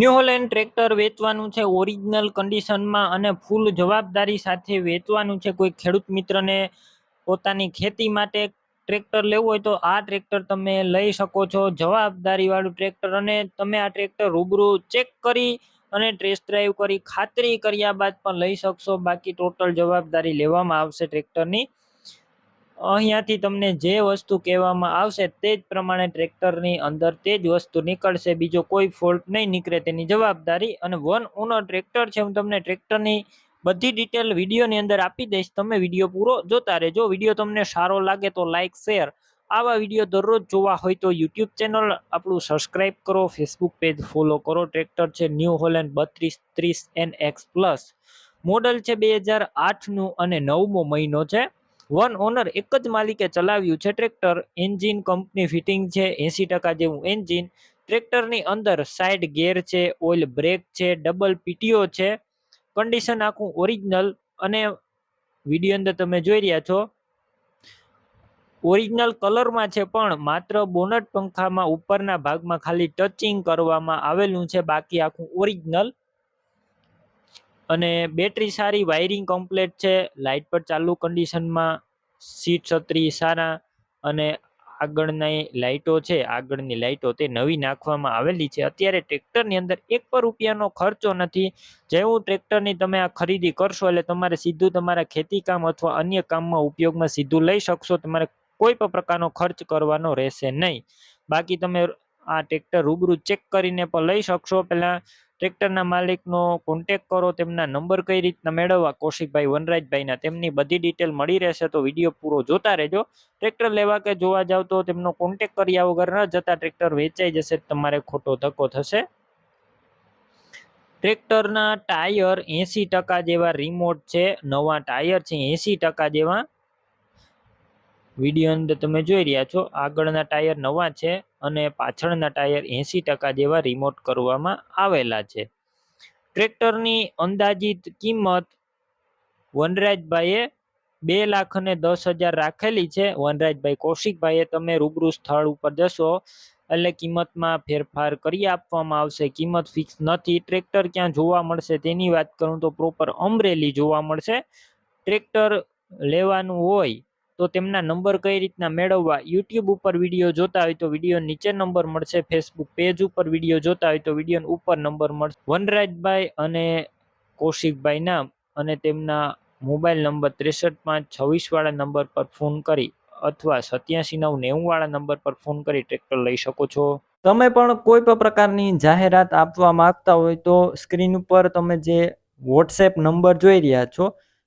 New Holland tractor વેચવાનું છે original કન્ડિશનમાં અને ફૂલ જવાબદારી સાથે વેચવાનું છે. કોઈ ખેડૂત મિત્રને પોતાની ખેતી માટે ટ્રેક્ટર લેવું હોય તો આ ટ્રેક્ટર તમે લઈ શકો છો. જવાબદારીવાળું ટ્રેક્ટર અને તમે આ ટ્રેક્ટર રૂબરૂ ચેક કરી અને ટેસ્ટ ડ્રાઈવ કરી ખાતરી કર્યા બાદ પણ લઈ શકશો. બાકી ટોટલ જવાબદારી લેવામાં આવશે ટ્રેક્ટરની અહીંયાથી તમને જે વસ્તુ કહેવામાં આવશે તે જ પ્રમાણે ટ્રેક્ટરની અંદર તે જ વસ્તુ નીકળશે. બીજો કોઈ ફોલ્ટ નહીં નીકળે તેની જવાબદારી અને વન ઓનર ટ્રેક્ટર છે, હું તમને ટ્રેક્ટરની બધી ડિટેલ વિડીયોની અંદર આપી દઈશ. તમે વીડિયો પૂરો જોતા રહેજો. વીડિયો તમને સારો લાગે તો લાઇક શેર આવા વીડિયો દરરોજ જોવા હોય તો યુટ્યુબ ચેનલ આપણું સબસ્ક્રાઈબ કરો. ફેસબુક પેજ ફોલો કરો. ટ્રેક્ટર છે ન્યૂ હોલેન્ડ બત્રીસ ત્રીસ એન એક્સ પ્લસ મોડલ છે બે હજાર આઠનું અને નવમો મહિનો છે. વન ઓનર એક જ માલિકે ચલાવ્યું છે. ટ્રેક્ટર એન્જિન કંપની ફિટિંગ છે. એંસી ટકા જેવું એન્જિન. ટ્રેક્ટરની અંદર સાઇડ ગેર છે, ઓઇલ બ્રેક છે, ડબલ પીટીઓ છે. કન્ડિશન આખું ઓરિજિનલ અને વીડિયો અંદર તમે જોઈ રહ્યા છો. ઓરિજિનલ કલરમાં છે પણ માત્ર બોનટ પંખામાં ઉપરના ભાગમાં ખાલી ટચિંગ કરવામાં આવેલું છે. બાકી આખું ઓરિજિનલ અને બેટરી સારી વાયરિંગ કમ્પ્લેટ છે લાઇટ પર ચાલુ કન્ડિશનમાં સીટ છત્રી સારા અને આગળની લાઇટો છે, આગળની લાઇટો તે નવી નાખવામાં આવેલી છે. અત્યારે ટ્રેક્ટરની અંદર એક પણ રૂપિયાનો ખર્ચો નથી. જેવું ટ્રેક્ટરની તમે આ ખરીદી કરશો એટલે તમારે સીધું તમારા ખેતી કામ અથવા અન્ય કામમાં ઉપયોગમાં સીધું લઈ શકશો. તમારે કોઈ પણ પ્રકારનો ખર્ચ કરવાનો રહેશે નહીં. બાકી તમે આ ટ્રેક્ટર રૂબરૂ ચેક કરીને પણ લઈ શકશો. પહેલાં ટ્રેક્ટરના માલિકનો કોન્ટેક કરો, તેમના નંબર કઈ રીતના મેળવવા? કૌશિકભાઈ, વનરાજભાઈના તેમની બધી ડિટેલ મળી રહેશે, તો વીડિયો પૂરો જોતા રહેજો. ટ્રેક્ટર લેવા કે જોવા જાવ તો તેમનો કોન્ટેક કર્યા વગર ન જતા ટ્રેક્ટર વેચાઈ જશે, તમારે ખોટો ધક્કો થશે. ટ્રેક્ટરના ટાયર એંસી ટકા જેવા રિમોટ છે, નવા ટાયર છે, એંસી ટકા જેવા વીડિયો અંદર તમે જોઈ રહ્યા છો, આગળના ટાયર નવા છે અને પાછળના ટાયર એંસી ટકા જેવા રિમોટ કરવામાં આવેલા છે. ટ્રેક્ટરની અંદાજિત કિંમત વનરાજભાઈએ બે લાખ અને દસ હજાર રાખેલી છે. વનરાજભાઈ કૌશિકભાઈએ તમે રૂબરૂ સ્થળ ઉપર જશો, એટલે કિંમતમાં ફેરફાર કરી આપવામાં આવશે. કિંમત ફિક્સ નથી. ટ્રેક્ટર ક્યાં જોવા મળશે તેની વાત કરું તો પ્રોપર અમરેલી જોવા મળશે. ટ્રેક્ટર લેવાનું હોય તો તેમના નંબર કઈ રીતના મેળવવા યુટ્યુબ ઉપર વીડિયો જોતા હોય તો વીડિયો નીચે નંબર મળશે, ફેસબુક પેજ ઉપર વીડિયો જોતા હોય તો વીડિયો ઉપર નંબર મળશે. વનરાજભાઈ અને કૌશિકભાઈ નામ અને તેમના મોબાઈલ નંબર ત્રેસઠ પાંચ છવ્વીસવાળા નંબર પર ફોન કરી અથવા સત્યાસી નવ નેવુંવાળા નંબર પર ફોન કરી ટ્રેક્ટર લઈ શકો છો. તમે પણ કોઈ પણ પ્રકારની જાહેરાત આપવા માંગતા હોય તો સ્ક્રીન ઉપર તમે જે વોટ્સએપ નંબર જોઈ રહ્યા છો